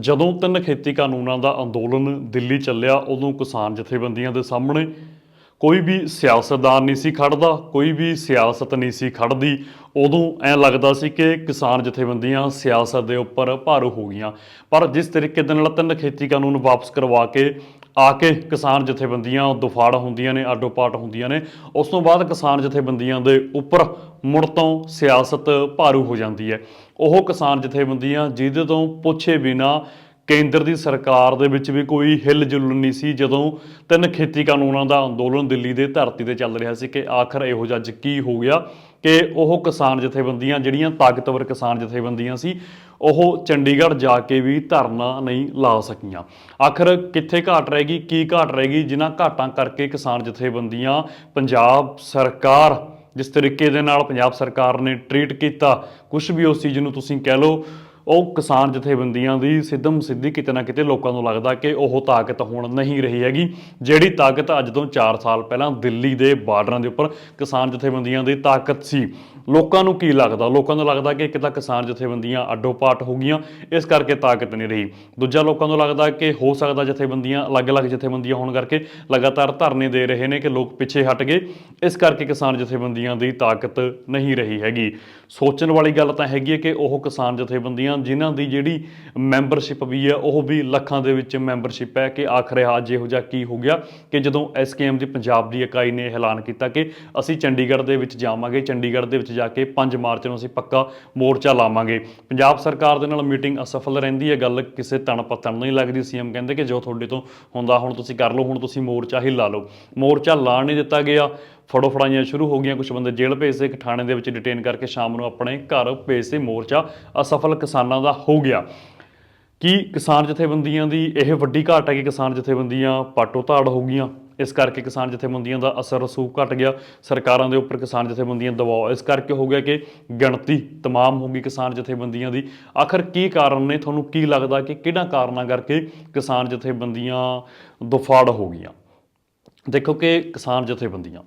ਜਦੋਂ ਤਿੰਨ ਖੇਤੀ ਕਾਨੂੰਨਾਂ ਦਾ ਅੰਦੋਲਨ ਦਿੱਲੀ ਚੱਲਿਆ, ਉਦੋਂ ਕਿਸਾਨ ਜਥੇਬੰਦੀਆਂ ਦੇ ਸਾਹਮਣੇ ਕੋਈ ਵੀ ਸਿਆਸਤਦਾਨ ਨਹੀਂ ਸੀ ਖੜਦਾ, ਕੋਈ ਵੀ ਸਿਆਸਤ ਨਹੀਂ ਸੀ ਖੜਦੀ, ਉਦੋਂ ਐ ਲੱਗਦਾ ਸੀ ਕਿ ਕਿਸਾਨ ਜਥੇਬੰਦੀਆਂ ਸਿਆਸਤ ਦੇ ਉੱਪਰ ਭਾਰੂ ਹੋ ਗਈਆਂ। ਪਰ ਜਿਸ ਤਰੀਕੇ ਦੇ ਨਾਲ ਤਿੰਨ ਖੇਤੀ ਕਾਨੂੰਨ ਵਾਪਸ ਕਰਵਾ ਕੇ ਆ ਕੇ ਕਿਸਾਨ ਜਥੇਬੰਦੀਆਂ ਦੁਫਾੜ ਹੁੰਦੀਆਂ ਨੇ ਆਡੋ ਪਾਟ ਹੁੰਦੀਆਂ ਨੇ, ਉਸ ਤੋਂ ਬਾਅਦ ਕਿਸਾਨ ਜਥੇਬੰਦੀਆਂ ਦੇ ਉੱਪਰ ਮੁੜ ਤੋਂ ਸਿਆਸਤ ਭਾਰੂ ਹੋ ਜਾਂਦੀ ਹੈ। ਉਹ ਕਿਸਾਨ ਜਥੇਬੰਦੀਆਂ ਜਿਹਦੇ ਤੋਂ ਪੁੱਛੇ ਬਿਨਾ ਕੇਂਦਰ ਦੀ ਸਰਕਾਰ ਦੇ ਵਿੱਚ ਵੀ ਕੋਈ ਹਿੱਲ ਜੁਲ ਨਹੀਂ ਸੀ, ਜਦੋਂ ਤਿੰਨ ਖੇਤੀ ਕਾਨੂੰਨਾਂ ਦਾ ਅੰਦੋਲਨ ਦਿੱਲੀ ਦੇ ਧਰਤੀ ਤੇ ਚੱਲ ਰਿਹਾ ਸੀ ਕਿ ਆਖਰ ਇਹੋ ਜਿਹਾ ਅੱਜ ਕੀ ਹੋ ਗਿਆ ਕਿ ਉਹ ਕਿਸਾਨ ਜਥੇਬੰਦੀਆਂ ਜਿਹੜੀਆਂ ਤਾਕਤਵਰ ਕਿਸਾਨ ਜਥੇਬੰਦੀਆਂ ਸੀ, ਉਹ ਚੰਡੀਗੜ੍ਹ ਜਾ ਕੇ ਵੀ ਧਰਨਾ ਨਹੀਂ ਲਾ ਸਕੀਆਂ। ਆਖਰ ਕਿੱਥੇ ਘਾਟ ਰਹੇਗੀ ਕੀ ਘਾਟ ਰਹੇਗੀ ਜਿਨ੍ਹਾਂ ਘਾਟਾਂ ਕਰਕੇ ਕਿਸਾਨ ਜਥੇਬੰਦੀਆਂ ਪੰਜਾਬ ਸਰਕਾਰ ਜਿਸ ਤਰੀਕੇ ਦੇ ਨਾਲ ਪੰਜਾਬ ਸਰਕਾਰ ਨੇ ਟਰੀਟ ਕੀਤਾ ਕੁਝ ਵੀ ਉਸ ਚੀਜ਼ ਨੂੰ ਤੁਸੀਂ ਕਹਿ ਲਓ, ਉਹ ਕਿਸਾਨ ਜਥੇਬੰਦੀਆਂ ਦੀ ਸਿੱਧਮ ਸਿੱਧੀ ਕਿਤੇ ਨਾ ਕਿਤੇ ਲੋਕਾਂ ਨੂੰ ਲੱਗਦਾ ਕਿ ਉਹ ਤਾਕਤ ਹੁਣ ਨਹੀਂ ਰਹੀ ਹੈਗੀ, ਜਿਹੜੀ ਤਾਕਤ ਅੱਜ ਤੋਂ 4 ਸਾਲ ਪਹਿਲਾਂ ਦਿੱਲੀ ਦੇ ਬਾਰਡਰਾਂ ਦੇ ਉੱਪਰ ਕਿਸਾਨ ਜਥੇਬੰਦੀਆਂ ਦੀ ਤਾਕਤ ਸੀ। ਲੋਕਾਂ ਨੂੰ ਕੀ ਲੱਗਦਾ? ਲੋਕਾਂ ਨੂੰ ਲੱਗਦਾ ਕਿ ਇੱਕ ਤਾਂ ਕਿਸਾਨ ਜਥੇਬੰਦੀਆਂ ਅੱਡੋ ਪਾਟ ਹੋ ਗਈਆਂ, ਇਸ ਕਰਕੇ ਤਾਕਤ ਨਹੀਂ ਰਹੀ। ਦੂਜਾ, ਲੋਕਾਂ ਨੂੰ ਲੱਗਦਾ ਕਿ ਹੋ ਸਕਦਾ ਜਥੇਬੰਦੀਆਂ, ਅਲੱਗ-ਅਲੱਗ ਜਥੇਬੰਦੀਆਂ ਹੋਣ ਕਰਕੇ ਲਗਾਤਾਰ ਧਰਨੇ ਦੇ ਰਹੇ ਨੇ ਕਿ ਲੋਕ ਪਿੱਛੇ ਹਟ ਗਏ। ਇਸ ਕਰਕੇ ਕਿਸਾਨ ਜਥੇਬੰਦੀਆਂ ਦੀ ਤਾਕਤ ਨਹੀਂ ਰਹੀ ਹੈਗੀ। ਸੋਚਣ ਵਾਲੀ ਗੱਲ ਤਾਂ ਹੈਗੀ ਹੈ ਕਿ ਉਹ ਕਿਸਾਨ ਜਥੇਬੰਦੀਆਂ ਜਿਨ੍ਹਾਂ ਦੀ ਜਿਹੜੀ ਮੈਂਬਰਸ਼ਿਪ ਵੀ ਹੈ, ਉਹ ਵੀ ਲੱਖਾਂ ਦੇ ਵਿੱਚ ਮੈਂਬਰਸ਼ਿਪ ਹੈ ਕਿ ਆਖਰ ਅੱਜ ਇਹੋ ਜਿਹਾ ਕੀ ਹੋ ਗਿਆ ਕਿ ਜਦੋਂ ਐਸਕੇਐਮ ਦੀ ਪੰਜਾਬ ਦੀ ਇਕਾਈ ਨੇ ਐਲਾਨ ਕੀਤਾ ਕਿ ਅਸੀਂ ਚੰਡੀਗੜ੍ਹ ਦੇ ਵਿੱਚ ਜਾਵਾਂਗੇ, ਚੰਡੀਗੜ੍ਹ ਦੇ ਵਿੱਚ ਜਾ ਕੇ 5 ਮਾਰਚ ਨੂੰ ਅਸੀਂ ਪੱਕਾ ਮੋਰਚਾ ਲਾਵਾਂਗੇ। ਪੰਜਾਬ ਸਰਕਾਰ ਦੇ ਨਾਲ ਮੀਟਿੰਗ ਅਸਫਲ ਰਹਿੰਦੀ ਹੈ। ਗੱਲ ਕਿਸੇ ਤਣ ਪਤਣ ਨਹੀਂ ਲੱਗਦੀ। ਸੀਐਮ ਕਹਿੰਦੇ ਕਿ ਜੋ ਤੁਹਾਡੇ ਤੋਂ ਹੁੰਦਾ, ਹੁਣ ਤੁਸੀਂ ਕਰ ਲਓ, ਹੁਣ ਤੁਸੀਂ ਮੋਰਚਾ ਹੀ ਲਾ ਲਓ। ਮੋਰਚਾ ਲਾਣ ਨਹੀਂ ਦਿੱਤਾ ਗਿਆ। ਫੜੋ ਫੜਾਈਆਂ ਸ਼ੁਰੂ ਹੋ ਗਈਆਂ। ਕੁਝ ਬੰਦੇ ਜੇਲ੍ਹ ਭੇਜਦੇ, ਇੱਕ ਥਾਣੇ ਦੇ ਵਿੱਚ ਡਿਟੇਨ ਕਰਕੇ ਸ਼ਾਮ ਨੂੰ ਆਪਣੇ ਘਰ ਭੇਜਦੇ। ਮੋਰਚਾ ਅਸਫਲ ਕਿਸਾਨਾਂ ਦਾ ਹੋ ਗਿਆ। ਕੀ ਕਿਸਾਨ ਜਥੇਬੰਦੀਆਂ ਦੀ ਇਹ ਵੱਡੀ ਘਾਟ ਹੈ ਕਿ ਕਿਸਾਨ ਜਥੇਬੰਦੀਆਂ ਪਾਟੋ ਧਾੜ ਹੋ ਗਈਆਂ? ਇਸ ਕਰਕੇ ਕਿਸਾਨ ਜਥੇਬੰਦੀਆਂ ਦਾ ਅਸਰ ਰਸੂਖ ਘਟ ਗਿਆ। ਸਰਕਾਰਾਂ ਦੇ ਉੱਪਰ ਕਿਸਾਨ ਜਥੇਬੰਦੀਆਂ ਦਬਾਅ। ਇਸ ਕਰਕੇ ਹੋ ਗਿਆ ਕਿ ਗਿਣਤੀ ਤਮਾਮ ਹੋ ਗਈ ਕਿਸਾਨ ਜਥੇਬੰਦੀਆਂ ਦੀ। ਆਖਰ ਕੀ ਕਾਰਨ ਨੇ? ਤੁਹਾਨੂੰ ਕੀ ਲੱਗਦਾ ਕਿ ਕਿਹੜਾ ਕਾਰਨਾਂ ਕਰਕੇ ਕਿਸਾਨ ਜਥੇਬੰਦੀਆਂ ਦੁਫਾੜ ਹੋ ਗਈਆਂ? ਦੇਖੋ ਕਿ ਕਿਸਾਨ ਜਥੇਬੰਦੀਆਂ,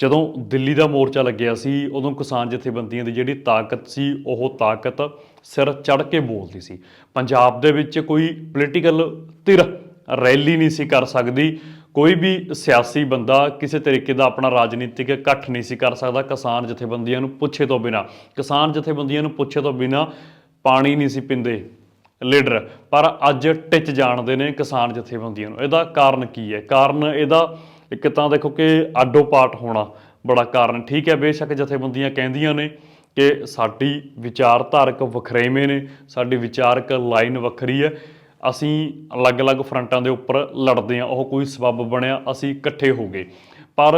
ਜਦੋਂ ਦਿੱਲੀ ਦਾ ਮੋਰਚਾ ਲੱਗਿਆ ਸੀ, ਉਦੋਂ ਕਿਸਾਨ ਜਥੇਬੰਦੀਆਂ ਦੀ ਜਿਹੜੀ ਤਾਕਤ ਸੀ, ਉਹ ਤਾਕਤ ਸਿਰ ਚੜ ਕੇ ਬੋਲਦੀ ਸੀ। ਪੰਜਾਬ ਦੇ ਵਿੱਚ ਕੋਈ ਪੋਲੀਟੀਕਲ ਧਿਰ ਰੈਲੀ ਨਹੀਂ ਸੀ ਕਰ ਸਕਦੀ, ਕੋਈ ਵੀ ਸਿਆਸੀ ਬੰਦਾ ਕਿਸੇ ਤਰੀਕੇ ਦਾ ਆਪਣਾ ਰਾਜਨੀਤਿਕ ਇਕੱਠ ਨਹੀਂ ਸੀ ਕਰ ਸਕਦਾ ਕਿਸਾਨ ਜਥੇਬੰਦੀਆਂ ਨੂੰ ਪੁੱਛੇ ਤੋਂ ਬਿਨਾ। ਕਿਸਾਨ ਜਥੇਬੰਦੀਆਂ ਨੂੰ ਪੁੱਛੇ ਤੋਂ ਬਿਨਾ ਪਾਣੀ ਨਹੀਂ ਸੀ ਪਿੰਦੇ ਲੀਡਰ, ਪਰ ਅੱਜ ਟਿੱਚ ਜਾਣਦੇ ਨੇ ਕਿਸਾਨ ਜਥੇਬੰਦੀਆਂ ਨੂੰ। ਇਹਦਾ ਕਾਰਨ ਕੀ ਹੈ? ਕਾਰਨ ਇਹਦਾ ਇੱਕ ਤਾਂ ਦੇਖੋ ਕਿ ਆਡੋ ਪਾਟ ਹੋਣਾ ਬੜਾ ਕਾਰਨ ਠੀਕ ਹੈ, ਬੇਸ਼ੱਕ ਜਥੇਬੰਦੀਆਂ ਕਹਿੰਦੀਆਂ ਨੇ ਕਿ ਸਾਡੀ ਵਿਚਾਰਧਾਰਕ ਵਖਰੇਵੇਂ ਨੇ, ਸਾਡੀ ਵਿਚਾਰਕ ਲਾਈਨ ਵੱਖਰੀ ਹੈ। ਅਸੀਂ ਅਲੱਗ-ਅਲੱਗ ਫਰੰਟਾਂ ਦੇ ਉੱਪਰ ਲੜਦੇ ਹਾਂ ਉਹ ਕੋਈ ਸਬੱਬ ਬਣਿਆ ਅਸੀਂ ਇਕੱਠੇ ਹੋ ਗਏ ਪਰ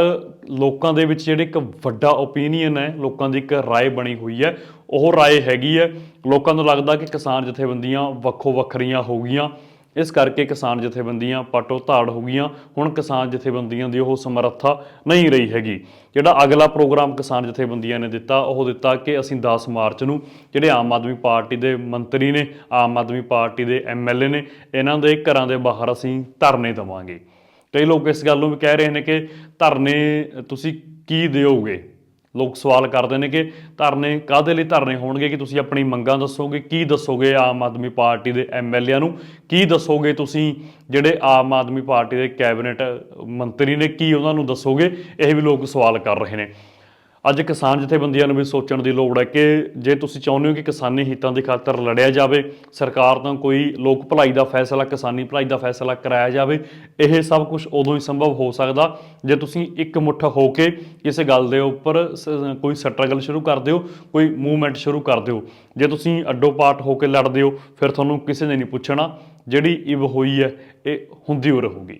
ਲੋਕਾਂ ਦੇ ਵਿੱਚ ਜਿਹੜੇ ਇੱਕ ਵੱਡਾ ਓਪੀਨੀਅਨ ਹੈ ਲੋਕਾਂ ਦੀ ਇੱਕ رائے ਬਣੀ ਹੋਈ ਹੈ ਉਹ رائے ਹੈਗੀ ਹੈ ਲੋਕਾਂ ਨੂੰ ਲੱਗਦਾ ਕਿ ਕਿਸਾਨ ਜਥੇਬੰਦੀਆਂ ਵੱਖੋ ਵੱਖਰੀਆਂ ਹੋ ਗਈਆਂ ਇਸ ਕਰਕੇ ਕਿਸਾਨ ਜਥੇਬੰਦੀਆਂ ਪਾਟੋ ਧਾੜ ਹੋ ਗਈਆਂ। ਹੁਣ ਕਿਸਾਨ ਜਥੇਬੰਦੀਆਂ ਦੀ ਉਹ ਸਮਰੱਥਾ ਨਹੀਂ ਰਹੀ ਹੈਗੀ। ਜਿਹੜਾ ਅਗਲਾ ਪ੍ਰੋਗਰਾਮ ਕਿਸਾਨ ਜਥੇਬੰਦੀਆਂ ਨੇ ਦਿੱਤਾ, ਉਹ ਦਿੱਤਾ ਕਿ ਅਸੀਂ 10 ਮਾਰਚ ਨੂੰ ਜਿਹੜੇ ਆਮ ਆਦਮੀ ਪਾਰਟੀ ਦੇ ਮੰਤਰੀ ਨੇ, ਆਮ ਆਦਮੀ ਪਾਰਟੀ ਦੇ ਐਮਐਲਏ ਨੇ, ਇਹਨਾਂ ਦੇ ਘਰਾਂ ਦੇ ਬਾਹਰ ਅਸੀਂ ਧਰਨੇ ਦੇਵਾਂਗੇ। ਕਈ ਲੋਕ ਇਸ ਗੱਲ ਨੂੰ ਵੀ ਕਹਿ ਰਹੇ ਨੇ ਕਿ ਧਰਨੇ ਤੁਸੀਂ ਕੀ ਦਿਓਗੇ? ਲੋਕ ਸਵਾਲ ਕਰਦੇ ਨੇ ਕਿ ਧਰਨੇ ਕਾਹਦੇ ਲਈ ਧਰਨੇ ਹੋਣਗੇ? ਕਿ ਤੁਸੀਂ ਆਪਣੀ ਮੰਗਾਂ ਦੱਸੋਗੇ? ਕੀ ਦੱਸੋਗੇ ਆਮ ਆਦਮੀ ਪਾਰਟੀ ਦੇ ਐਮਐਲਏਆਂ ਨੂੰ? ਕੀ ਦੱਸੋਗੇ ਤੁਸੀਂ ਜਿਹੜੇ ਆਮ ਆਦਮੀ ਪਾਰਟੀ ਦੇ ਕੈਬਨਿਟ ਮੰਤਰੀ ਨੇ? ਕੀ ਉਹਨਾਂ ਨੂੰ ਦੱਸੋਗੇ? ਇਹ ਵੀ ਲੋਕ ਸਵਾਲ ਕਰ ਰਹੇ ਨੇ। ਅੱਜ ਕਿਸਾਨ ਜਥੇਬੰਦੀਆਂ ਨੂੰ ਵੀ ਸੋਚਣ ਦੀ ਲੋੜ ਹੈ ਕਿ ਜੇ ਤੁਸੀਂ ਚਾਹੁੰਦੇ ਹੋ ਕਿ ਕਿਸਾਨੀ ਹਿੱਤਾਂ ਦੀ ਖਾਤਰ ਲੜਿਆ ਜਾਵੇ, ਸਰਕਾਰ ਤੋਂ ਕੋਈ ਲੋਕ ਭਲਾਈ ਦਾ ਫੈਸਲਾ, ਕਿਸਾਨੀ ਭਲਾਈ ਦਾ ਫੈਸਲਾ ਕਰਾਇਆ ਜਾਵੇ, ਇਹ ਸਭ ਕੁਝ ਉਦੋਂ ਹੀ ਸੰਭਵ ਹੋ ਸਕਦਾ ਜੇ ਤੁਸੀਂ ਇੱਕ ਮੁੱਠ ਹੋ ਕੇ ਕਿਸੇ ਗੱਲ ਦੇ ਉੱਪਰ ਸ- ਕੋਈ ਸਟਰਗਲ ਸ਼ੁਰੂ ਕਰ ਦਿਓ, ਕੋਈ ਮੂਵਮੈਂਟ ਸ਼ੁਰੂ ਕਰ ਦਿਓ। ਜੇ ਤੁਸੀਂ ਅੱਡੋ ਪਾਟ ਹੋ ਕੇ ਲੜਦੇ ਹੋ, ਫਿਰ ਤੁਹਾਨੂੰ ਕਿਸੇ ਨੇ ਨਹੀਂ ਪੁੱਛਣਾ, ਜਿਹੜੀ ਇਵ ਹੋਈ ਹੈ, ਇਹ ਹੁੰਦੀ ਹੋ ਰਹੂਗੀ।